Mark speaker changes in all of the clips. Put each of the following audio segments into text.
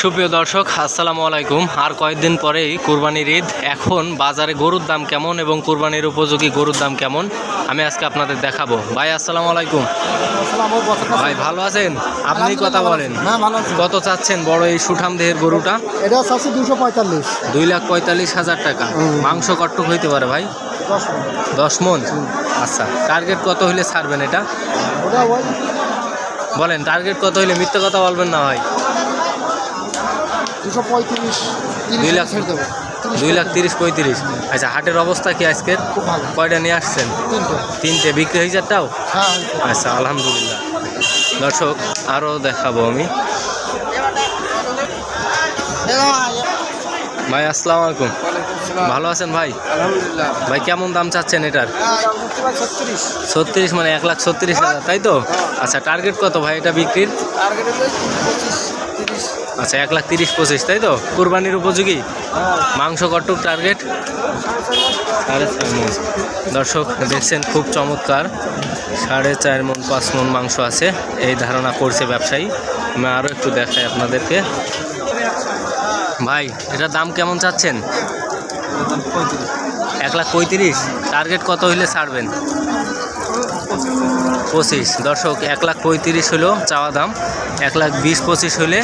Speaker 1: সুপ্রিয় দর্শক আসসালামু আলাইকুম। আর কয়েকদিন পরেই কুরবানির ঈদ। এখন বাজারে গরুর দাম কেমন এবং কুরবানির উপযোগী গরুর দাম কেমন? আমি আজকে আপনাদের দেখাবো। ভাই আসসালামু আলাইকুম। ভাই ভালো আছেন? আপনি কথা বলেন।
Speaker 2: হ্যাঁ
Speaker 1: কত চাচ্ছেন বড় এই সুঠাম দেহের গরুটা?
Speaker 2: এটা দুশো পঁয়তাল্লিশ।
Speaker 1: দুই লাখ পঁয়তাল্লিশ হাজার টাকা। মাংস কট্টুক হইতে পারে ভাই?
Speaker 2: দশ
Speaker 1: দশ মন? আচ্ছা টার্গেট কত হইলে ছাড়বেন এটা? বলেন টার্গেট কত হইলে মিথ্যে কথা বলবেন না ভাই?
Speaker 2: দুশো পঁয়ত্রিশ
Speaker 1: দুই লাখ দুই লাখ তিরিশ পঁয়ত্রিশ। আচ্ছা হাটের অবস্থা কি আজকের? কয়টা নিয়ে আসছেন?
Speaker 2: তিনটে।
Speaker 1: বিক্রি হয়ে যারটাও
Speaker 2: হ্যাঁ
Speaker 1: আচ্ছা আলহামদুলিল্লাহ। দর্শক আরও দেখাবো আমি। ভাই আসসালামু আলাইকুম। ভালো আছেন ভাই?
Speaker 2: আলহামদুলিল্লাহ।
Speaker 1: ভাই কেমন দাম চাচ্ছেন এটার?
Speaker 2: ছত্রিশ।
Speaker 1: ছত্রিশ মানে এক লাখ ছত্রিশ হাজার তাই তো? আচ্ছা টার্গেট কত ভাই এটা বিক্রির? আচ্ছা এক লাখ তিরিশ পঁচিশ, তাই তো? কুরবানির উপযোগী? মাংস কটুক টার্গেট দর্শক, দেখছেন খুব চমৎকার, সাড়ে চার মন, পাঁচ মন মাংস আছে। এই ধারণা করছে ব্যবসায়ী। আমি আরও একটু দেখাই আপনাদেরকে। ভাই, এটার দাম কেমন চাচ্ছেন? এক লাখ পঁয়ত্রিশ টার্গেট কত হইলে ছাড়বেন? পঁচিশ। দর্শক, এক লাখ পঁয়ত্রিশ হলো চাওয়া দাম। এক লাখ বিশ, পঁচিশ হলে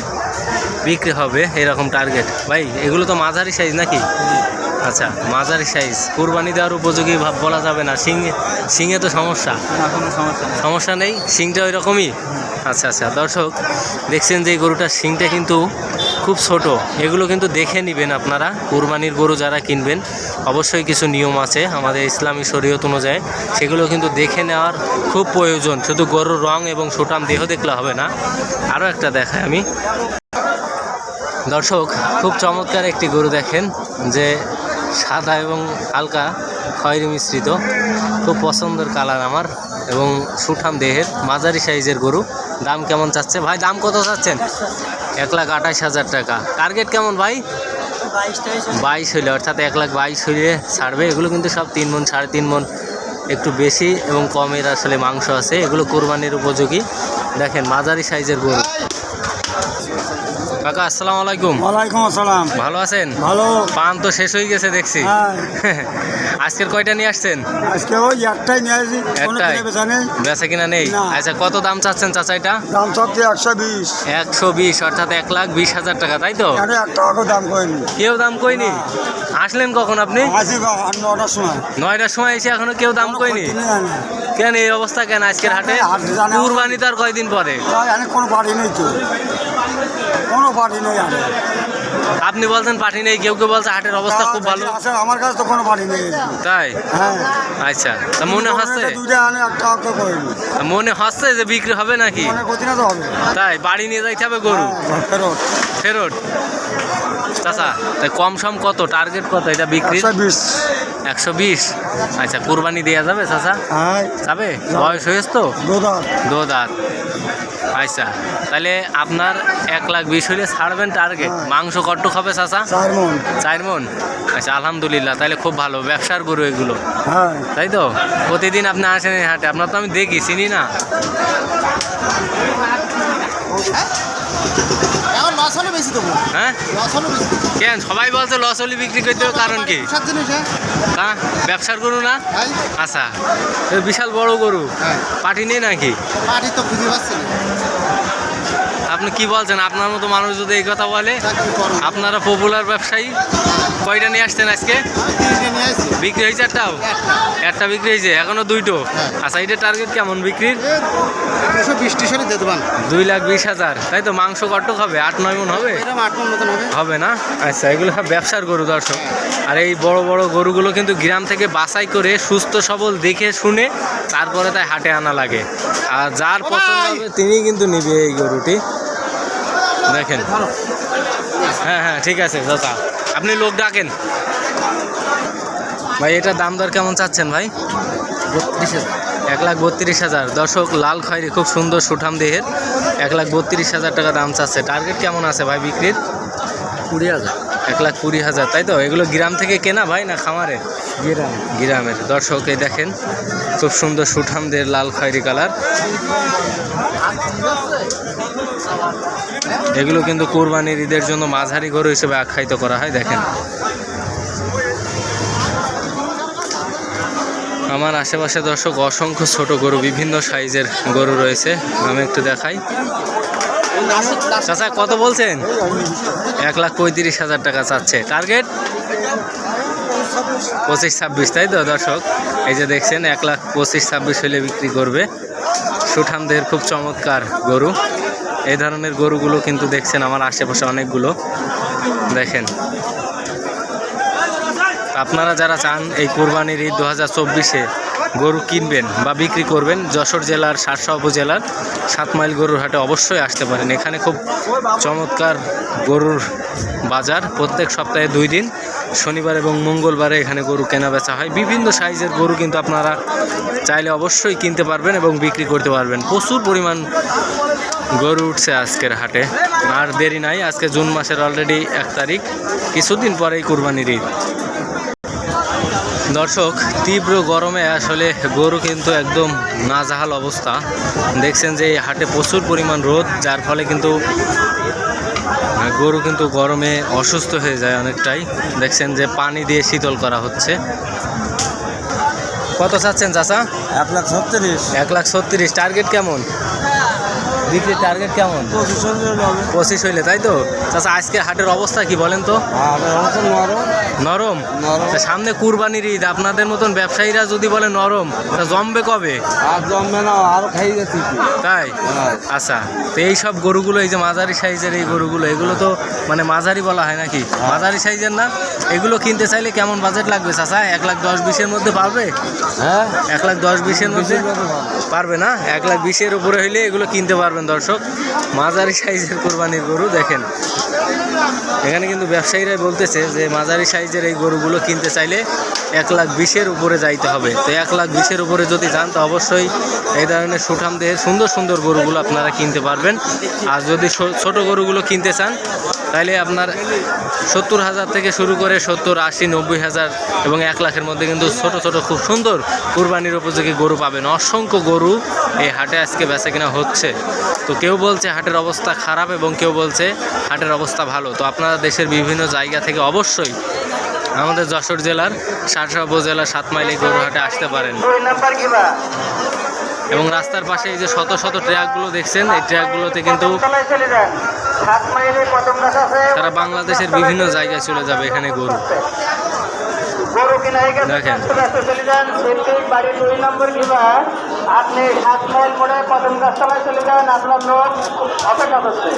Speaker 1: বিক্রি হবে এরকম টার্গেট ভাই এগুলো তো মাঝারি সাইজ নাকি? আচ্ছা মাঝারি সাইজ কুরবানি দেওয়ার উপযোগী ভাব বলা যাবে না। সিং সিংয়ে তো সমস্যা। সমস্যা নেই। সিংটা ওই রকমই আচ্ছা আচ্ছা দর্শক দেখছেন যে এই গরুটার সিংটা কিন্তু খুব ছোট। এগুলো কিন্তু দেখে নেবেন আপনারা। কুরবানির গরু যারা কিনবেন অবশ্যই কিছু নিয়ম আছে আমাদের ইসলামী শরীয়ত অনুযায়ী। সেগুলো কিন্তু দেখে নেওয়ার খুব প্রয়োজন। শুধু গরুর রং এবং সুটাম দেহ দেখলে হবে না। আরও একটা দেখাই আমি। দর্শক, খুব চমৎকার একটি গরু দেখেন যে সাদা এবং হালকা খয়েরি মিশ্রিত। খুব পছন্দের কালার আমার এবং সুঠাম দেহের, মাঝারি সাইজের গরু। দাম কেমন চাচ্ছে? ভাই, দাম কত চাচ্ছেন? এক লাখ আঠাশ হাজার টাকা। টার্গেট কেমন ভাই? বাইশ হইলে, অর্থাৎ এক লাখ বাইশ হইলে ছাড়বে। এগুলো কিন্তু সব তিন মন, সাড়ে তিন মন একটু বেশি এবং কমের আসলে মাংস আছে। এগুলো কোরবানির উপযোগী। দেখেন, মাঝারি সাইজের গরু। কাকা আসসালামু আলাইকুম।
Speaker 2: ওয়ালাইকুম আসসালাম।
Speaker 1: ভালো আছেন?
Speaker 2: ভালো।
Speaker 1: পান তো শেষ হয়ে গেছে দেখছি।
Speaker 2: হ্যাঁ।
Speaker 1: আজকের কয়টা নিয়ে আসছেন?
Speaker 2: আজকে ওই একটাই নিয়ে আসি
Speaker 1: একটাই?
Speaker 2: বেচা
Speaker 1: কিনা নেই? আচ্ছা কত দাম চাচ্ছেন চাচাইটা?
Speaker 2: দাম সবচেয়ে একশো বিশ।
Speaker 1: একশো বিশ অর্থাৎ এক লাখ বিশ হাজার টাকা তাই তো?
Speaker 2: এক টাকাও দাম করেনি
Speaker 1: কেউ দাম কইনি? আসলেন কখন আপনি?
Speaker 2: নটার সময়।
Speaker 1: নয়টার সময় এসে এখনও কেউ দাম কইনি?
Speaker 2: কেন
Speaker 1: এই অবস্থা কেন আজকের হাটে? কুরবানি তো আর কয়দিন পরে?
Speaker 2: কোনো পার্টি নেই তো। কোনো পার্টি নেই আনে
Speaker 1: আপনি বলছেন পাঠি নেই কেউ কেউ বলছে হাটের অবস্থা খুব ভালো।
Speaker 2: আছে আমার কাছে তো কোনো পার্টি নেই।
Speaker 1: তাই?
Speaker 2: হ্যাঁ।
Speaker 1: আচ্ছা তা মনে হচ্ছে?
Speaker 2: দুইটা আনে এক টাকা করেনি
Speaker 1: মনে হচ্ছে যে বিক্রি হবে নাকি?
Speaker 2: মনে করছি না তো হবে।
Speaker 1: তাই বাড়ি নিয়ে যাইতে হবে গরু?
Speaker 2: হ্যাঁ, ফেরত।
Speaker 1: ফেরত? চাচা তাই কম সম কত? টার্গেট কত এটা বিক্রি
Speaker 2: একশো বিশ।
Speaker 1: একশো বিশ? আচ্ছা কুরবানি দেওয়া যাবে চাচা?
Speaker 2: হ্যাঁ।
Speaker 1: যাবে? বয়স হয়েছে তো?
Speaker 2: দুধার
Speaker 1: দো দাঁত আচ্ছা তাহলে আপনার এক লাখ বিশ হইলে ছাড়বেন টার্গেট। মাংস কট্টুক হবে চাচা?
Speaker 2: চার মন।
Speaker 1: চার মন? আচ্ছা আলহামদুলিল্লাহ তাহলে খুব ভালো ব্যবসার গরু এগুলো।
Speaker 2: হ্যাঁ।
Speaker 1: তাই তো? প্রতিদিন আপনি আসেন এই হাটে আপনার তো আমি দেখি চিনি না।
Speaker 2: এখন লস হলে বেশি দেবো
Speaker 1: হ্যাঁ?
Speaker 2: হলে
Speaker 1: কেন? সবাই বলছে লস হলে বিক্রি করতে হবে কারণ কি?
Speaker 2: হ্যাঁ।
Speaker 1: ব্যবসার গরু না? আচ্ছা বিশাল বড় গরু।
Speaker 2: হ্যাঁ।
Speaker 1: পাটি নেই নাকি?
Speaker 2: তো খুঁজে পাচ্ছি
Speaker 1: আপনি কি বলছেন? আপনার মতো মানুষ যদি এই কথা বলে? আপনারা পপুলার ব্যবসায়ী কয়টা নিয়ে আসছেন আজকে? বিক্রি হয়েছে একটাও একটা। বিক্রি হয়েছে এখনও দুইটো?
Speaker 2: হ্যাঁ।
Speaker 1: আচ্ছা এটা টার্গেট কেমন বিক্রির? দুই লাখ বিশ হাজার। তাই তো মাংস কটক হবে আট নয় মন হবে?
Speaker 2: হবে।
Speaker 1: না? আচ্ছা এগুলো সব ব্যবসার গরু দর্শক। আর এই বড় বড় গরুগুলো কিন্তু গ্রাম থেকে বাছাই করে সুস্থ সবল দেখে শুনে তারপরে তাই হাটে আনা লাগে। আর যার পছন্দ হবে তিনি কিন্তু নিবে এই গরুটি। দেখেন। হ্যাঁ হ্যাঁ ঠিক আছে দাদা। আপনি লোক ডাকেন। ভাই এটা দাম দর কেমন চাচ্ছেন ভাই? বত্রিশ হাজার। এক লাখ বত্রিশ হাজার। দর্শক লাল খয়েরি খুব সুন্দর সুঠাম দেহের। এক লাখ বত্রিশ হাজার টাকা দাম চাচ্ছে। টার্গেট কেমন আছে ভাই বিক্রির? কুড়ি হাজার। এক লাখ কুড়ি হাজার তাই তো? এগুলো গ্রাম থেকে কেনা ভাই না খামারে? গ্রাম। গ্রামের। দর্শক এই দেখেন খুব সুন্দর সুঠামদের লাল খয়েরি কালার। এগুলো কিন্তু কোরবানির ঈদের জন্য মাঝারি গরু হিসেবে আখ্যায়িত করা হয়, দেখেন। আমার আশেপাশে দর্শক অসংখ্য ছোট গরু, বিভিন্ন সাইজের গরু রয়েছে, আমি একটু দেখাই। চাচা, কত বলছেন? এক লাখ পঁয়ত্রিশ হাজার টাকা চাচ্ছে। টার্গেট? পঁচিশ ছাব্বিশ, তাই তো দর্শক? এই যে দেখছেন, এক লাখ পঁচিশ ছাব্বিশ হলে বিক্রি করবে। সুঠামদের খুব চমৎকার গরু। এই ধরনের গরুগুলো কিন্তু দেখছেন আমার আশেপাশে অনেকগুলো। দেখেন। আপনারা যারা চান এই কোরবানির ঈদ দু হাজার চব্বিশে গরু কিনবেন বা বিক্রি করবেন, যশোর জেলার সাতশা উপজেলার সাত মাইল গরুর হাটে অবশ্যই আসতে পারেন। এখানে খুব চমৎকার গরুর বাজার। প্রত্যেক সপ্তাহে দুই দিন, শনিবার এবং মঙ্গলবারে এখানে গরু কেনা বেচা হয়। বিভিন্ন সাইজের গরু কিন্তু আপনারা চাইলে অবশ্যই কিনতে পারবেন এবং বিক্রি করতে পারবেন। প্রচুর পরিমাণ গরু উঠছে আজকের হাটে। আর দেরি নাই আজকে জুন মাসের অলরেডি এক তারিখ। কিছুদিন পরেই কুরবানির ঈদ। দর্শক তীব্র গরমে আসলে গরু কিন্তু একদম নাজাহাল অবস্থা। দেখছেন যে এই হাটে প্রচুর পরিমাণ রোদ যার ফলে কিন্তু গরু কিন্তু গরমে অসুস্থ হয়ে যায় অনেকটাই। দেখছেন যে পানি দিয়ে শীতল করা হচ্ছে। কত চাচ্ছেন চাচা?
Speaker 2: এক লাখ ছত্রিশ।
Speaker 1: এক লাখ ছত্রিশ। টার্গেট কেমন? বিক্রির টার্গেট কেমন?
Speaker 2: পঁচিশ
Speaker 1: হইলে তাই তো? চাচা আজকে হাটের অবস্থা কি বলেন তো?
Speaker 2: নরম।
Speaker 1: সামনে কুরবানির ঈদ আপনাদের মতন ব্যবসায়ীরা যদি বলে নরম তা জমবে কবে?
Speaker 2: আর জমবে না আরও খাই যাচ্ছি
Speaker 1: তাই? আচ্ছা তো এই সব গরুগুলো এই যে মাঝারি সাইজের এই গরুগুলো এগুলো তো মানে মাঝারি বলা হয় নাকি? মাঝারি সাইজের না? এগুলো কিনতে চাইলে কেমন বাজেট লাগবে চাচা? এক লাখ দশ বিশের মধ্যে পারবে?
Speaker 2: হ্যাঁ।
Speaker 1: এক লাখ দশ বিশের মধ্যে পারবে। না? এক লাখ বিশের উপরে হইলে এগুলো কিনতে পারবেন দর্শক। মাঝারি সাইজের কোরবানির গরু দেখেন। এখানে কিন্তু ব্যবসায়ীরাই বলতেছে যে মাঝারি সাইজের এই গরুগুলো কিনতে চাইলে এক লাখ বিশের উপরে যাইতে হবে। তো এক লাখ বিশের উপরে যদি যান, তো অবশ্যই এই ধরনের সুঠাম দেহের সুন্দর সুন্দর গরুগুলো আপনারা কিনতে পারবেন। আর যদি ছোট গরুগুলো কিনতে চান তাহলে আপনার সত্তর হাজার থেকে শুরু করে সত্তর, আশি, নব্বই হাজার এবং এক লাখের মধ্যে কিন্তু ছোট ছোট, খুব সুন্দর কুরবানির উপযোগী গরু পাবেন। অসংখ্য গরু এই হাটে আজকে বেচা কিনা হচ্ছে। তো কেউ বলছে হাটের অবস্থা খারাপ এবং কেউ বলছে হাটের অবস্থা ভালো। তো আপনারা দেশের বিভিন্ন জায়গা থেকে অবশ্যই আমাদের যশোর জেলার সারসা উপজেলার সাত মাইল এই গরু আসতে পারেন। এবং রাস্তার পাশে এই যে শত শত ট্রাকগুলো দেখছেন, এই ট্রাকগুলোতে কিন্তু তারা বাংলাদেশের বিভিন্ন জায়গায় চলে যাবে এখানে গরু। দেখেন।
Speaker 3: অপেক্ষা করছে